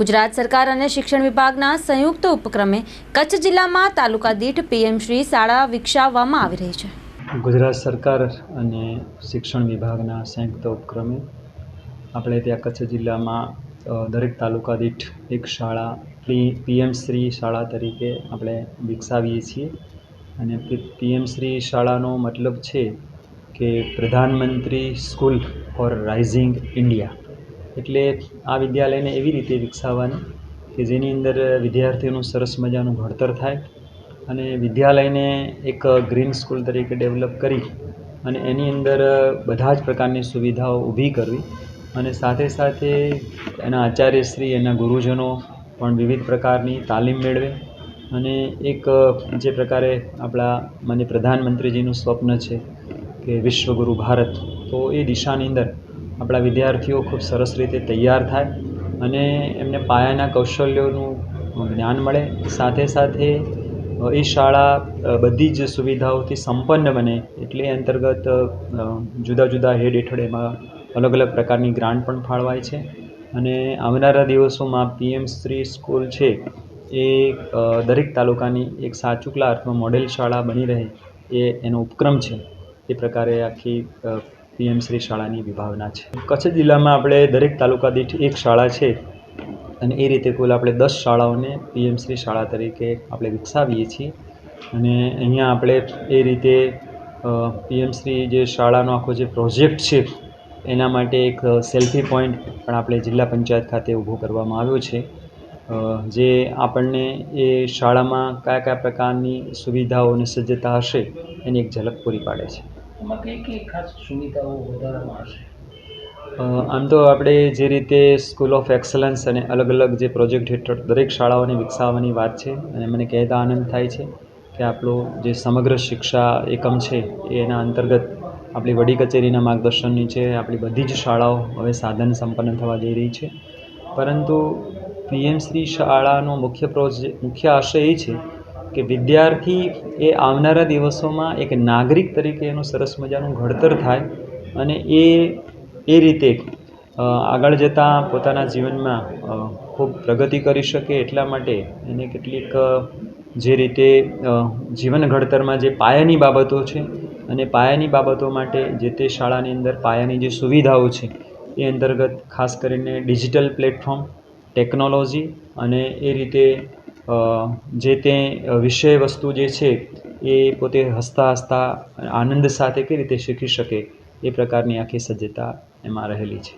ગુજરાત સરકાર અને શિક્ષણ વિભાગના સંયુક્ત ઉપક્રમે કચ્છ જિલ્લામાં તાલુકા દીઠ પીએમ શ્રી શાળા વિકસાવવામાં આવી રહી છે. ગુજરાત સરકાર અને શિક્ષણ વિભાગના સંયુક્ત ઉપક્રમે આપણે ત્યાં કચ્છ જિલ્લામાં દરેક તાલુકા દીઠ એક શાળા પી, પીએમ શ્રી શાળા તરીકે આપણે વિકસાવીએ છીએ. અને પીએમ શ્રી શાળાનો મતલબ છે કે પ્રધાનમંત્રી સ્કૂલ ફોર રાઇઝિંગ ઇન્ડિયા. એટલે આ વિદ્યાલયને એવી રીતે વિકસાવવાની કે જેની અંદર વિદ્યાર્થીઓનું સરસ મજાનું ઘડતર થાય અને વિદ્યાલયને એક ગ્રીન સ્કૂલ તરીકે ડેવલપ કરી અને એની અંદર બધા જ પ્રકારની સુવિધાઓ ઊભી કરવી અને સાથે સાથે એના આચાર્યશ્રી, એના ગુરુજનો પણ વિવિધ પ્રકારની તાલીમ મેળવે અને એક જે પ્રકારે આપણા માન્ય પ્રધાનમંત્રીજીનું સ્વપ્ન છે કે વિશ્વગુરુ ભારત, તો એ દિશાની અંદર આપણા વિદ્યાર્થીઓ ખૂબ સરસ રીતે તૈયાર થાય અને એમને પાયાના કૌશલ્યોનું જ્ઞાન મળે. સાથે સાથે એ શાળા બધી જ સુવિધાઓથી સંપન્ન બને એટલે અંતર્ગત જુદા જુદા હેડ હેઠળ એમાં અલગ અલગ પ્રકારની ગ્રાન્ટ પણ ફાળવાય છે. અને આવનારા દિવસોમાં પીએમ શ્રી સ્કૂલ છે એ દરેક તાલુકાની એક સાચુકલા અર્થમાં મોડેલ શાળા બની રહે એ એનો ઉપક્રમ છે. એ પ્રકારે આખી પીએમ શ્રી શાળાની વિભાવના છે. કચ્છ જિલ્લામાં આપણે દરેક તાલુકા દીઠ એક શાળા છે અને એ રીતે કુલ આપણે દસ શાળાઓને પીએમ શ્રી શાળા તરીકે આપણે વિકસાવીએ છીએ. અને અહીંયા આપણે એ રીતે પીએમ શ્રી જે શાળાનો આખો જે પ્રોજેક્ટ છે, એના માટે એક સેલ્ફી પોઈન્ટ પણ આપણે જિલ્લા પંચાયત ખાતે ઊભો કરવામાં આવ્યો છે. જે આપણને એ શાળામાં કયા કયા પ્રકારની સુવિધાઓ અને સજ્જતા હશે એની એક ઝલક પૂરી પાડે છે. એમાં કઈ કઈ ખાસ સુવિધાઓ વધારવામાં આવશે આમ તો આપણે જે રીતે સ્કૂલ ઓફ એક્સલન્સ અને અલગ અલગ જે પ્રોજેક્ટ હેઠળ દરેક શાળાઓને વિકસાવવાની વાત છે અને મને કહેતા આનંદ થાય છે કે આપણો જે સમગ્ર શિક્ષા એકમ છે, એના અંતર્ગત આપણી વડી કચેરીના માર્ગદર્શન નીચે આપણી બધી જ શાળાઓ હવે સાધન સંપન્ન થવા જઈ રહી છે. પરંતુ પીએમશ્રી શાળાનો મુખ્ય પ્રોજે, મુખ્ય આશય એ છે કે વિદ્યાર્થી એ આવનારા દિવસોમાં એક નાગરિક તરીકે એનું સરસ મજાનું ઘડતર થાય અને એ એ રીતે આગળ જતાં પોતાના જીવનમાં ખૂબ પ્રગતિ કરી શકે એટલા માટે એને કેટલીક જે રીતે જીવન ઘડતરમાં જે પાયાની બાબતો છે અને પાયાની બાબતો માટે જે તે શાળાની અંદર પાયાની જે સુવિધાઓ છે એ અંતર્ગત ખાસ કરીને ડિજિટલ પ્લેટફોર્મ, ટેકનોલોજી અને એ રીતે જે તે વિષય વસ્તુ જે છે, એ પોતે હસતા હસતા આનંદ સાથે કઈ રીતે શીખી શકે એ પ્રકારની આખી સજ્જતા એમાં રહેલી છે.